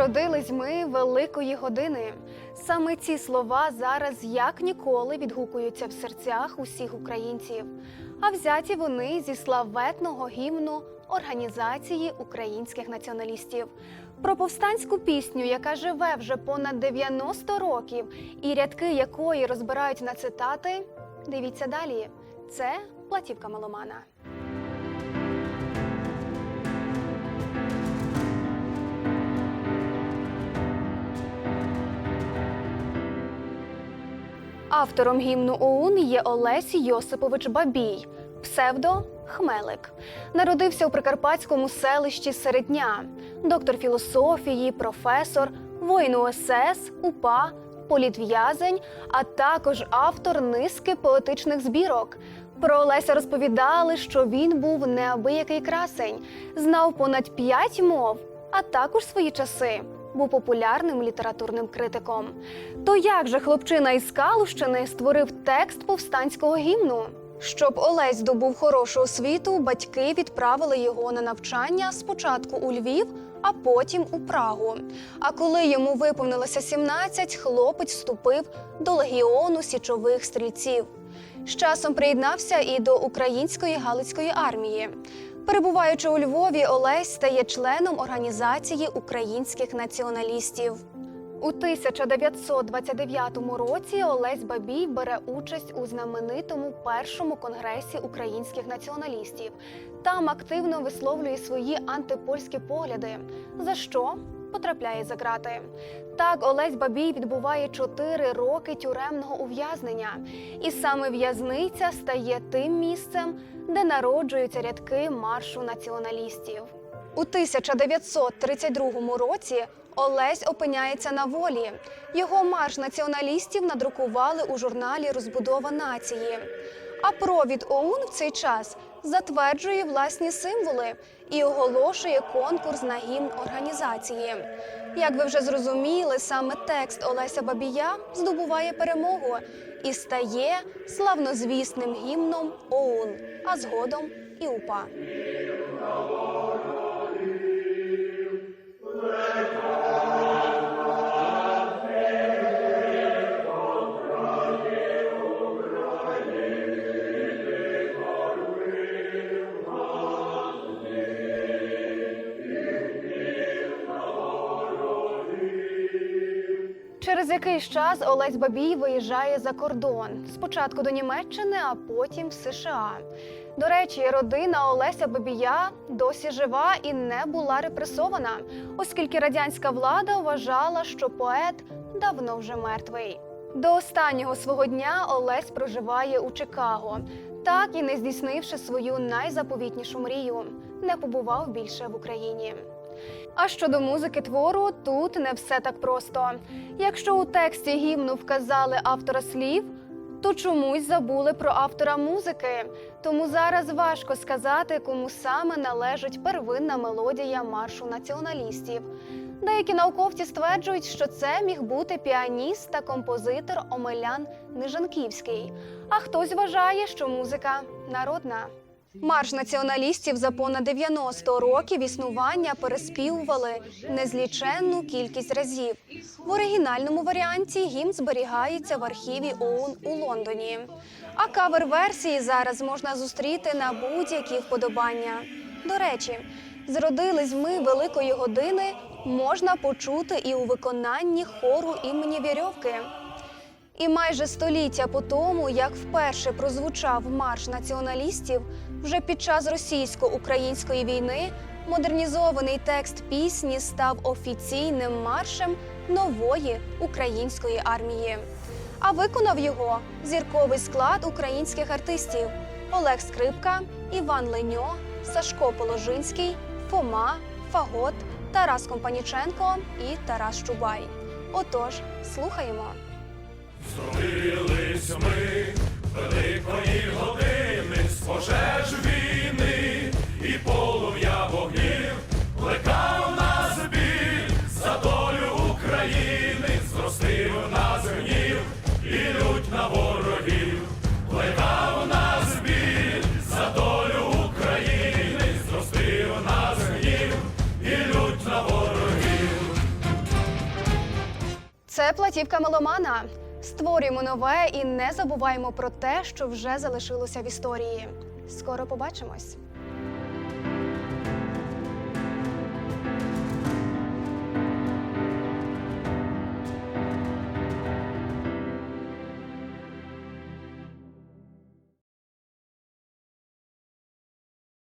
Зродились ми великої години. Саме ці слова зараз як ніколи відгукуються в серцях усіх українців. А взяті вони зі славетного гімну Організації українських націоналістів. Про повстанську пісню, яка живе вже понад 90 років, і рядки якої розбирають на цитати. Дивіться далі. Це платівка меломана. Автором гімну ОУН є Олесь Йосипович Бабій, псевдо Хмелик. Народився у прикарпатському селищі Середня, доктор філософії, професор, воїн УСС, УПА, політв'язень, а також автор низки поетичних збірок. Про Олеся розповідали, що він був неабиякий красень, знав понад п'ять мов, а також свої часи був популярним літературним критиком. То як же хлопчина із Калущини створив текст повстанського гімну? Щоб Олесь здобув хорошу освіту, батьки відправили його на навчання спочатку у Львів, а потім у Прагу. А коли йому виповнилося 17, хлопець вступив до легіону січових стрільців. З часом приєднався і до української галицької армії. Перебуваючи у Львові, Олесь стає членом організації українських націоналістів. У 1929 році Олесь Бабій бере участь у знаменитому першому конгресі українських націоналістів. Там активно висловлює свої антипольські погляди, за що потрапляє за ґрати. Так, Олесь Бабій відбуває чотири роки тюремного ув'язнення, і саме в'язниця стає тим місцем, де народжуються рядки маршу націоналістів. У 1932 році Олесь опиняється на волі. Його марш націоналістів надрукували у журналі Розбудова нації. А провід ОУН в цей час затверджує власні символи і оголошує конкурс на гімн організації. Як ви вже зрозуміли, саме текст Олеся Бабія здобуває перемогу і стає славнозвісним гімном ОУН, а згодом і УПА. Через якийсь час Олесь Бабій виїжджає за кордон. Спочатку до Німеччини, а потім в США. До речі, родина Олеся Бабія досі жива і не була репресована, оскільки радянська влада вважала, що поет давно вже мертвий. До останнього свого дня Олесь проживає у Чикаго, так і не здійснивши свою найзаповітнішу мрію, не побував більше в Україні. А щодо музики твору, тут не все так просто. Якщо у тексті гімну вказали автора слів, то чомусь забули про автора музики. Тому зараз важко сказати, кому саме належить первинна мелодія маршу націоналістів. Деякі науковці стверджують, що це міг бути піаніст та композитор Омелян Нижанківський. А хтось вважає, що музика народна. Марш націоналістів за понад 90 років існування переспівували незліченну кількість разів. В оригінальному варіанті гімн зберігається в архіві ОУН у Лондоні. А кавер-версії зараз можна зустріти на будь-які вподобання. До речі, зродились ми великої години можна почути і у виконанні хору імені Вірьовки. І майже століття по тому, як вперше прозвучав марш націоналістів, вже під час російсько-української війни модернізований текст пісні став офіційним маршем нової української армії. А виконав його зірковий склад українських артистів: Олег Скрипка, Іван Леньо, Сашко Положинський, Фома, Фагот, Тарас Компаніченко і Тарас Чубай. Отож, слухаємо. Зродились ми великої години з пожеж війни і полум'я вогнів, плекав нас біль за долю України, зростив нас гнів і лють на ворогів, плекав нас біль за долю України, зростив нас гнів і лють на ворогів. Це платівка меломана. Створюємо нове і не забуваємо про те, що вже залишилося в історії. Скоро побачимось.